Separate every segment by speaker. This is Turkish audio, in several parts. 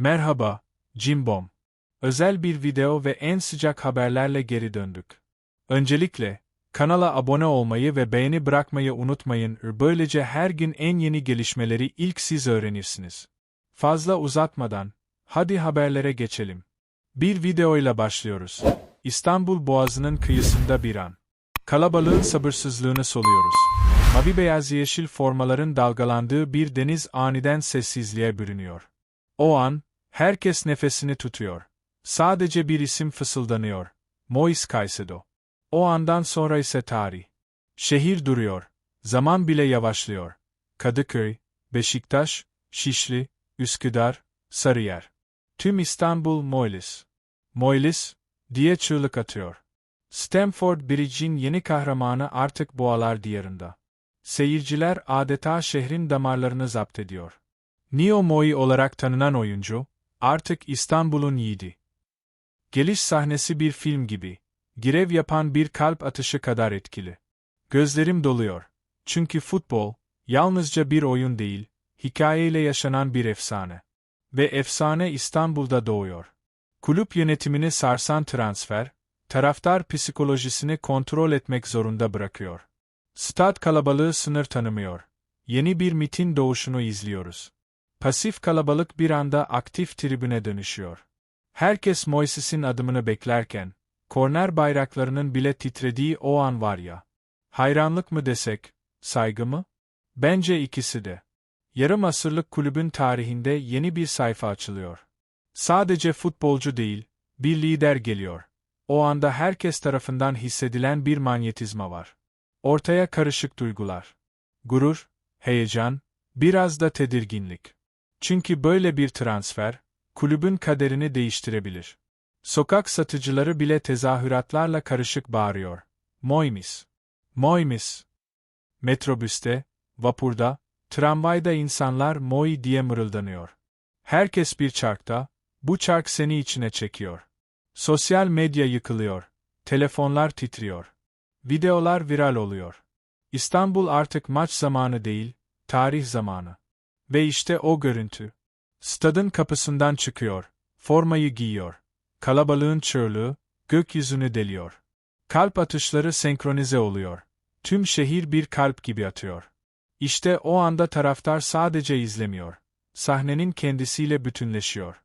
Speaker 1: Merhaba, Cimbom. Özel bir video ve en sıcak haberlerle geri döndük. Öncelikle, kanala abone olmayı ve beğeni bırakmayı unutmayın. Böylece her gün en yeni gelişmeleri ilk siz öğrenirsiniz. Fazla uzatmadan, hadi haberlere geçelim. Bir videoyla başlıyoruz. İstanbul Boğazı'nın kıyısında bir an. Kalabalığın sabırsızlığını soluyoruz. Mavi beyaz yeşil formaların dalgalandığı bir deniz aniden sessizliğe bürünüyor. O an, herkes nefesini tutuyor. Sadece bir isim fısıldanıyor. Mois Caicedo. O andan sonra ise tarih. Şehir duruyor. Zaman bile yavaşlıyor. Kadıköy, Beşiktaş, Şişli, Üsküdar, Sarıyer. Tüm İstanbul Moilis. Moilis, diye çığlık atıyor. Stamford Bridge'in yeni kahramanı artık Boğalar Diyarında. Seyirciler adeta şehrin damarlarını zapt ediyor. Neo Moi olarak tanınan oyuncu, artık İstanbul'un yiğidi. Geliş sahnesi bir film gibi, girev yapan bir kalp atışı kadar etkili. Gözlerim doluyor. Çünkü futbol, yalnızca bir oyun değil, hikayeyle yaşanan bir efsane. Ve efsane İstanbul'da doğuyor. Kulüp yönetimini sarsan transfer, taraftar psikolojisini kontrol etmek zorunda bırakıyor. Stad kalabalığı sınır tanımıyor. Yeni bir mitin doğuşunu izliyoruz. Pasif kalabalık bir anda aktif tribüne dönüşüyor. Herkes Moises'in adımını beklerken, korner bayraklarının bile titrediği o an var ya. Hayranlık mı desek, saygı mı? Bence ikisi de. Yarım asırlık kulübün tarihinde yeni bir sayfa açılıyor. Sadece futbolcu değil, bir lider geliyor. O anda herkes tarafından hissedilen bir manyetizma var. Ortaya karışık duygular. Gurur, heyecan, biraz da tedirginlik. Çünkü böyle bir transfer, kulübün kaderini değiştirebilir. Sokak satıcıları bile tezahüratlarla karışık bağırıyor. Moymis. Moymis. Metrobüste, vapurda, tramvayda insanlar Moi diye mırıldanıyor. Herkes bir çarkta, bu çark seni içine çekiyor. Sosyal medya yıkılıyor. Telefonlar titriyor. Videolar viral oluyor. İstanbul artık maç zamanı değil, tarih zamanı. Ve işte o görüntü. Stadın kapısından çıkıyor, formayı giyiyor. Kalabalığın çığlığı, gökyüzünü deliyor. Kalp atışları senkronize oluyor. Tüm şehir bir kalp gibi atıyor. İşte o anda taraftar sadece izlemiyor. Sahnenin kendisiyle bütünleşiyor.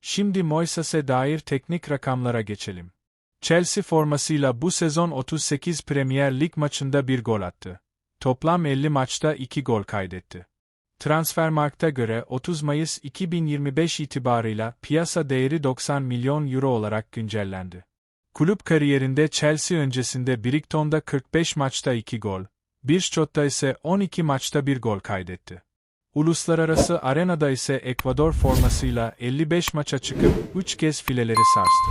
Speaker 1: Şimdi Moises'e dair teknik rakamlara geçelim. Chelsea formasıyla bu sezon 38 Premier Lig maçında bir gol attı. Toplam 50 maçta 2 gol kaydetti. Transfermarkt'a göre 30 Mayıs 2025 itibarıyla piyasa değeri 90 milyon euro olarak güncellendi. Kulüp kariyerinde Chelsea öncesinde Brighton'da 45 maçta 2 gol, Birchot'ta ise 12 maçta 1 gol kaydetti. Uluslararası arenada ise Ekvador formasıyla 55 maça çıkıp 3 kez fileleri sarstı.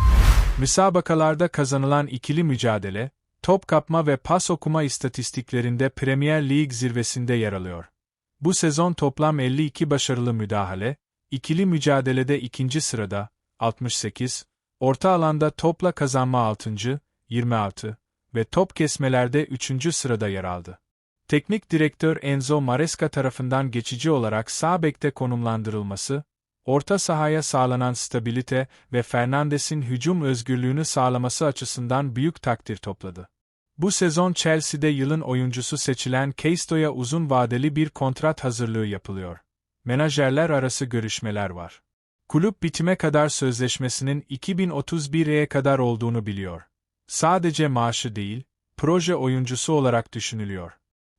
Speaker 1: Müsabakalarda kazanılan ikili mücadele, top kapma ve pas okuma istatistiklerinde Premier Lig zirvesinde yer alıyor. Bu sezon toplam 52 başarılı müdahale, ikili mücadelede ikinci sırada, 68, orta alanda topla kazanma 6. 26 ve top kesmelerde 3. sırada yer aldı. Teknik direktör Enzo Maresca tarafından geçici olarak sağ bekte konumlandırılması, orta sahaya sağlanan stabilite ve Fernandes'in hücum özgürlüğünü sağlaması açısından büyük takdir topladı. Bu sezon Chelsea'de yılın oyuncusu seçilen Keisto'ya uzun vadeli bir kontrat hazırlığı yapılıyor. Menajerler arası görüşmeler var. Kulüp bitime kadar sözleşmesinin 2031'e kadar olduğunu biliyor. Sadece maaşı değil, proje oyuncusu olarak düşünülüyor.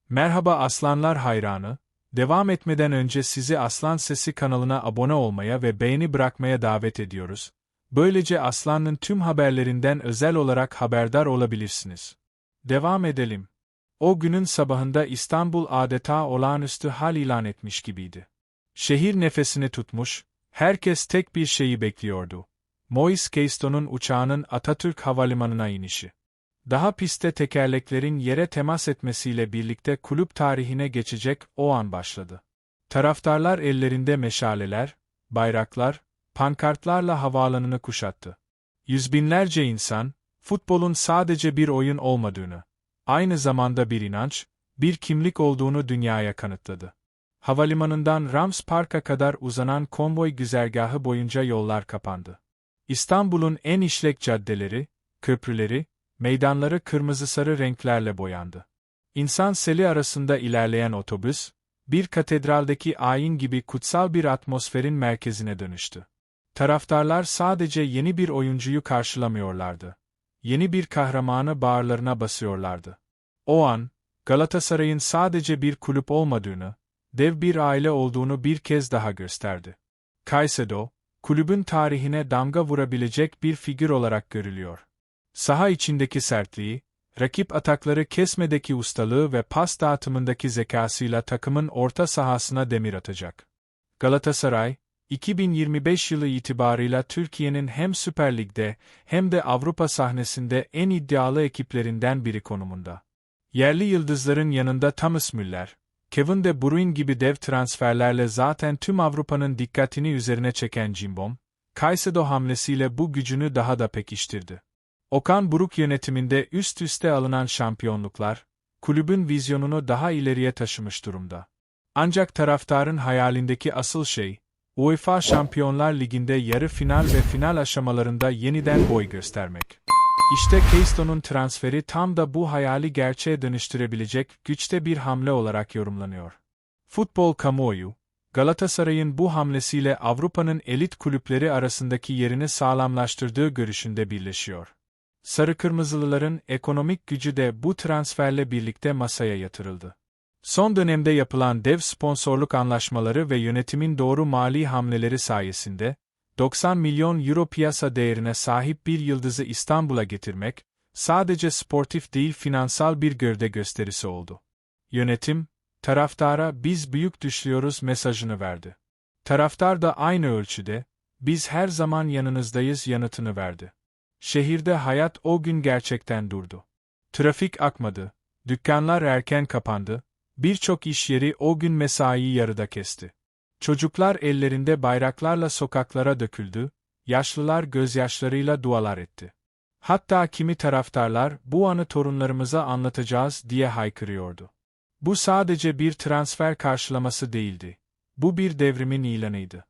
Speaker 1: Merhaba Aslanlar hayranı, devam etmeden önce sizi Aslan Sesi kanalına abone olmaya ve beğeni bırakmaya davet ediyoruz. Böylece Aslan'ın tüm haberlerinden özel olarak haberdar olabilirsiniz. Devam edelim. O günün sabahında İstanbul adeta olağanüstü hal ilan etmiş gibiydi. Şehir nefesini tutmuş, herkes tek bir şeyi bekliyordu. Mois Keiston'un uçağının Atatürk Havalimanı'na inişi. Daha pistte tekerleklerin yere temas etmesiyle birlikte kulüp tarihine geçecek o an başladı. Taraftarlar ellerinde meşaleler, bayraklar, pankartlarla havaalanını kuşattı. Yüzbinlerce insan, futbolun sadece bir oyun olmadığını, aynı zamanda bir inanç, bir kimlik olduğunu dünyaya kanıtladı. havalimanından Rams Park'a kadar uzanan konvoy güzergahı boyunca yollar kapandı. İstanbul'un en işlek caddeleri, köprüleri, meydanları kırmızı-sarı renklerle boyandı. İnsan seli arasında ilerleyen otobüs, bir katedraldeki ayin gibi kutsal bir atmosferin merkezine dönüştü. Taraftarlar sadece yeni bir oyuncuyu karşılamıyorlardı. Yeni bir kahramanı bağırlarına basıyorlardı. O an, Galatasaray'ın sadece bir kulüp olmadığını, dev bir aile olduğunu bir kez daha gösterdi. Caicedo, kulübün tarihine damga vurabilecek bir figür olarak görülüyor. Saha içindeki sertliği, rakip atakları kesmedeki ustalığı ve pas dağıtımındaki zekasıyla takımın orta sahasına demir atacak. Galatasaray, 2025 yılı itibarıyla Türkiye'nin hem Süper Lig'de hem de Avrupa sahnesinde en iddialı ekiplerinden biri konumunda. Yerli yıldızların yanında Thomas Müller, Kevin De Bruyne gibi dev transferlerle zaten tüm Avrupa'nın dikkatini üzerine çeken Cimbom, Caicedo hamlesiyle bu gücünü daha da pekiştirdi. Okan Buruk yönetiminde üst üste alınan şampiyonluklar, kulübün vizyonunu daha ileriye taşımış durumda. Ancak taraftarın hayalindeki asıl şey, UEFA Şampiyonlar Ligi'nde yarı final ve final aşamalarında yeniden boy göstermek. İşte Keisto'nun transferi tam da bu hayali gerçeğe dönüştürebilecek güçte bir hamle olarak yorumlanıyor. Futbol kamuoyu, Galatasaray'ın bu hamlesiyle Avrupa'nın elit kulüpleri arasındaki yerini sağlamlaştırdığı görüşünde birleşiyor. Sarı Kırmızılıların ekonomik gücü de bu transferle birlikte masaya yatırıldı. Son dönemde yapılan dev sponsorluk anlaşmaları ve yönetimin doğru mali hamleleri sayesinde, 90 milyon euro piyasa değerine sahip bir yıldızı İstanbul'a getirmek, sadece sportif değil finansal bir gövde gösterisi oldu. Yönetim, taraftara biz büyük düşüyoruz mesajını verdi. Taraftar da aynı ölçüde, biz her zaman yanınızdayız yanıtını verdi. Şehirde hayat o gün gerçekten durdu. Trafik akmadı, dükkanlar erken kapandı, birçok iş yeri o gün mesaiyi yarıda kesti. Çocuklar ellerinde bayraklarla sokaklara döküldü, yaşlılar gözyaşlarıyla dualar etti. Hatta kimi taraftarlar bu anı torunlarımıza anlatacağız diye haykırıyordu. Bu sadece bir transfer karşılaması değildi. Bu bir devrimin ilanıydı.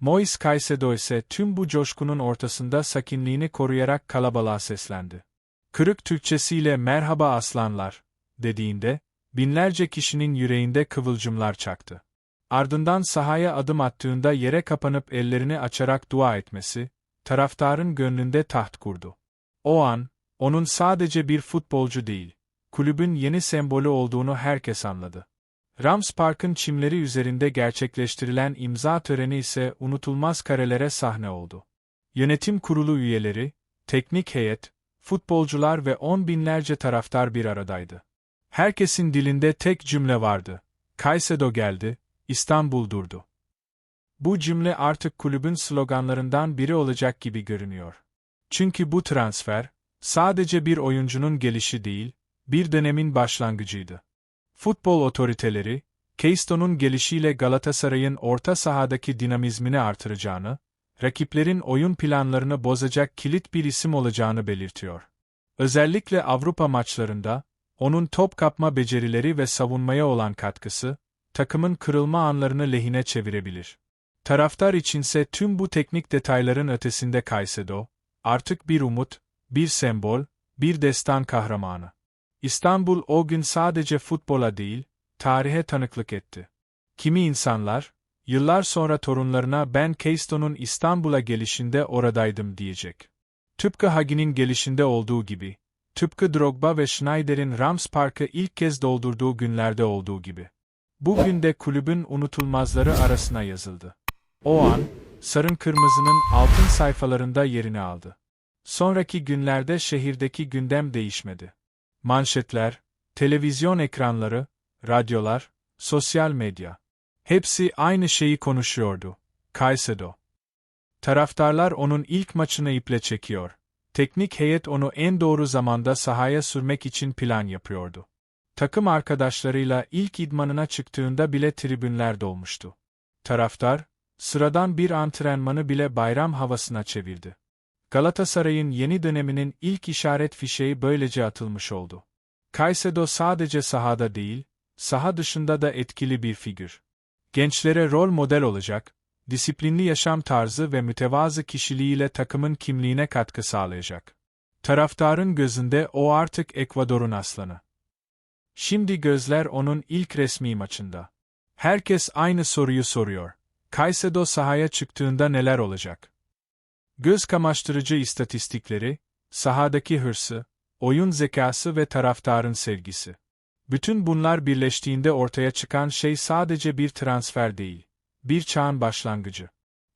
Speaker 1: Mois Caicedo ise tüm bu coşkunun ortasında sakinliğini koruyarak kalabalığa seslendi. Kırık Türkçesiyle merhaba aslanlar, dediğinde, binlerce kişinin yüreğinde kıvılcımlar çaktı. Ardından sahaya adım attığında yere kapanıp ellerini açarak dua etmesi, taraftarın gönlünde taht kurdu. O an, onun sadece bir futbolcu değil, kulübün yeni sembolü olduğunu herkes anladı. Rams Park'ın çimleri üzerinde gerçekleştirilen imza töreni ise unutulmaz karelere sahne oldu. Yönetim kurulu üyeleri, teknik heyet, futbolcular ve on binlerce taraftar bir aradaydı. Herkesin dilinde tek cümle vardı. Kaysedo geldi, İstanbul durdu. Bu cümle artık kulübün sloganlarından biri olacak gibi görünüyor. Çünkü bu transfer, sadece bir oyuncunun gelişi değil, bir dönemin başlangıcıydı. Futbol otoriteleri, Keisto'nun gelişiyle Galatasaray'ın orta sahadaki dinamizmini artıracağını, rakiplerin oyun planlarını bozacak kilit bir isim olacağını belirtiyor. Özellikle Avrupa maçlarında, onun top kapma becerileri ve savunmaya olan katkısı, takımın kırılma anlarını lehine çevirebilir. Taraftar içinse tüm bu teknik detayların ötesinde Kaysedo, artık bir umut, bir sembol, bir destan kahramanı. İstanbul o gün sadece futbola değil, tarihe tanıklık etti. Kimi insanlar, yıllar sonra torunlarına ben Keisto'nun İstanbul'a gelişinde oradaydım diyecek. Tıpkı Hagi'nin gelişinde olduğu gibi, tıpkı Drogba ve Schneider'in Rams Park'ı ilk kez doldurduğu günlerde olduğu gibi. Bugün de kulübün unutulmazları arasına yazıldı. O an, sarın kırmızının altın sayfalarında yerini aldı. Sonraki günlerde şehirdeki gündem değişmedi. Manşetler, televizyon ekranları, radyolar, sosyal medya. Hepsi aynı şeyi konuşuyordu. Caicedo. Taraftarlar onun ilk maçını iple çekiyor. Teknik heyet onu en doğru zamanda sahaya sürmek için plan yapıyordu. Takım arkadaşlarıyla ilk idmanına çıktığında bile tribünler dolmuştu. Taraftar, sıradan bir antrenmanı bile bayram havasına çevirdi. Galatasaray'ın yeni döneminin ilk işaret fişeği böylece atılmış oldu. Caicedo sadece sahada değil, saha dışında da etkili bir figür. Gençlere rol model olacak, disiplinli yaşam tarzı ve mütevazı kişiliğiyle takımın kimliğine katkı sağlayacak. Taraftarın gözünde o artık Ekvador'un aslanı. Şimdi gözler onun ilk resmi maçında. Herkes aynı soruyu soruyor. Caicedo sahaya çıktığında neler olacak? Göz kamaştırıcı istatistikleri, sahadaki hırsı, oyun zekası ve taraftarın sevgisi. Bütün bunlar birleştiğinde ortaya çıkan şey sadece bir transfer değil, bir çağın başlangıcı.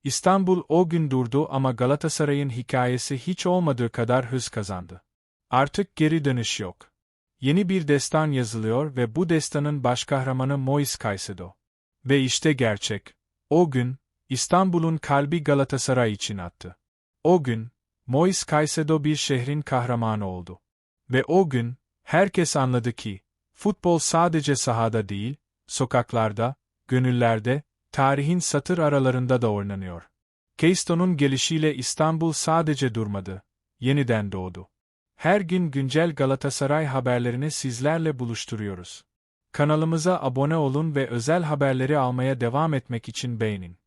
Speaker 1: İstanbul o gün durdu ama Galatasaray'ın hikayesi hiç olmadığı kadar hız kazandı. Artık geri dönüş yok. Yeni bir destan yazılıyor ve bu destanın başkahramanı Mois Caicedo. Ve işte gerçek. O gün, İstanbul'un kalbi Galatasaray için attı. O gün, Mois Caicedo bir şehrin kahramanı oldu. Ve o gün, herkes anladı ki, futbol sadece sahada değil, sokaklarda, gönüllerde, tarihin satır aralarında da oynanıyor. Keisto'nun gelişiyle İstanbul sadece durmadı, yeniden doğdu. Her gün güncel Galatasaray haberlerini sizlerle buluşturuyoruz. Kanalımıza abone olun ve özel haberleri almaya devam etmek için beğenin.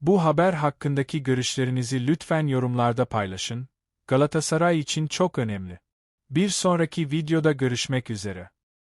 Speaker 1: Bu haber hakkındaki görüşlerinizi lütfen yorumlarda paylaşın. Galatasaray için çok önemli. Bir sonraki videoda görüşmek üzere.